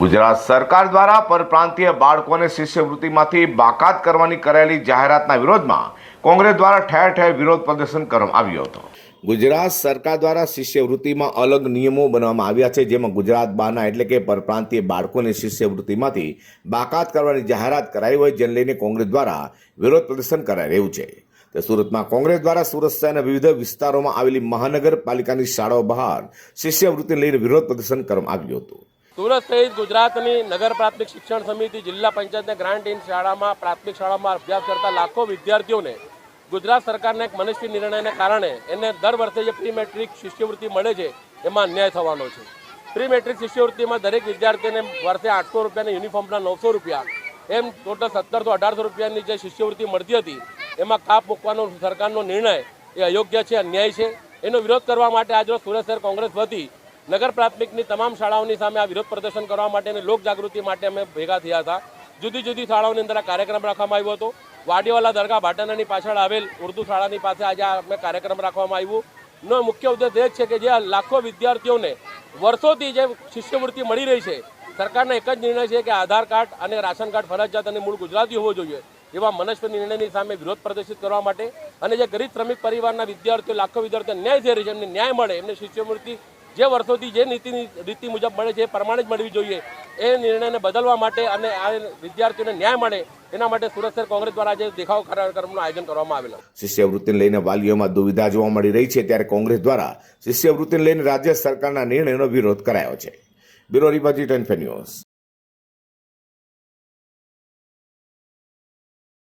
ગુજરાત સરકાર દ્વારા પરપ્રાંતીય બાળકોને શિષ્યવૃત્તિમાંથી બાકાત કરવાની કરાયેલી જાહેરાતના વિરોધમાં કોંગ્રેસ દ્વારા ઠેર ઠેર વિરોધ પ્રદર્શન કરવામાં આવ્યો હતો. ગુજરાત સરકાર દ્વારા શિષ્યવૃત્તિમાં અલગ નિયમો બનાવવામાં આવ્યા છે, જેમાં ગુજરાત બહારના એટલે કે પરપ્રાંતીય બાળકોને શિષ્યવૃત્તિમાંથી બાકાત કરવાની જાહેરાત કરાઈ હોય, જેને લઈને કોંગ્રેસ દ્વારા વિરોધ પ્રદર્શન કરાઈ રહ્યું છે. તો સુરતમાં કોંગ્રેસ દ્વારા સુરત શહેરના વિવિધ વિસ્તારોમાં આવેલી મહાનગરપાલિકાની શાળાઓ બહાર શિષ્યવૃત્તિને લઈને વિરોધ પ્રદર્શન કરવામાં આવ્યું હતું. સુરત સહિત ગુજરાતની નગર પ્રાથમિક શિક્ષણ સમિતિ, જિલ્લા પંચાયતના ગ્રાન્ટ ઇન શાળામાં, પ્રાથમિક શાળામાં અભ્યાસ કરતા લાખો વિદ્યાર્થીઓને ગુજરાત સરકારના એક મનસ્વી નિર્ણયને કારણે એને દર વર્ષે જે પ્રી મેટ્રિક શિષ્યવૃત્તિ મળે છે, એમાં અન્યાય થવાનો છે. પ્રી મેટ્રિક શિષ્યવૃત્તિમાં દરેક વિદ્યાર્થીને વર્ષે આઠસો રૂપિયાના યુનિફોર્મના નવસો રૂપિયા, એમ ટોટલ સત્તરસો અઢારસો રૂપિયાની જે શિષ્યવૃત્તિ મળતી હતી, એમાં કાપ મૂકવાનો સરકારનો નિર્ણય એ અયોગ્ય છે, અન્યાય છે? એનો વિરોધ કરવા માટે આજરોજ સુરત શહેર કોંગ્રેસ વતી નગર પ્રાથમિકની તમામ શાળાઓની સામે આ વિરોધ પ્રદર્શન કરવા માટે અને લોક જાગૃતિ માટે અમે ભેગા થયા હતા. જુદી જુદી શાળાઓની અંદર આ કાર્યક્રમ રાખવામાં આવ્યો હતો. વાડીવાલા દરગાહ ભાટાનાની પાછળ આવેલ ઉર્દુ શાળાની પાસે આજે અમે કાર્યક્રમ રાખવામાં આવ્યું. નો મુખ્ય ઉદ્દેશ એ જ છે કે જે લાખો વિદ્યાર્થીઓને વર્ષોથી જે શિષ્યવૃત્તિ મળી રહી છે, સરકારનો એક જ નિર્ણય છે કે આધાર કાર્ડ અને રાશન કાર્ડ ફરજિયાત અને મૂળ ગુજરાતી હોવો જોઈએ. એવા મનસ્વી નિર્ણયની સામે વિરોધ પ્રદર્શિત કરવા માટે અને જે ગરીબ શ્રમિક પરિવારના વિદ્યાર્થીઓ, લાખો વિદ્યાર્થીઓ ન્યાય થઈ રહી છે એમને ન્યાય મળે, એમને શિષ્યવૃત્તિ જે વર્ષોથી જે નીતિની રીતિ મુજબ મળે છે, એ પ્રમાણે જ મળવી જોઈએ. એ નિર્ણયને બદલવા માટે અને આ વિદ્યાર્થીઓને ન્યાય મળે, એના માટે સુરત કોંગ્રેસ દ્વારા આજે દેખાવ કાર્યક્રમનું આયોજન કરવામાં આવેલું. શિષ્યવૃત્તિને લઈને વાલીઓમાં દુવિધા જોવા મળી રહી છે, ત્યારે કોંગ્રેસ દ્વારા શિષ્યવૃત્તિને લઈને રાજ્ય સરકારના નિર્ણયનો વિરોધ કરાયો છે. Bureau report news.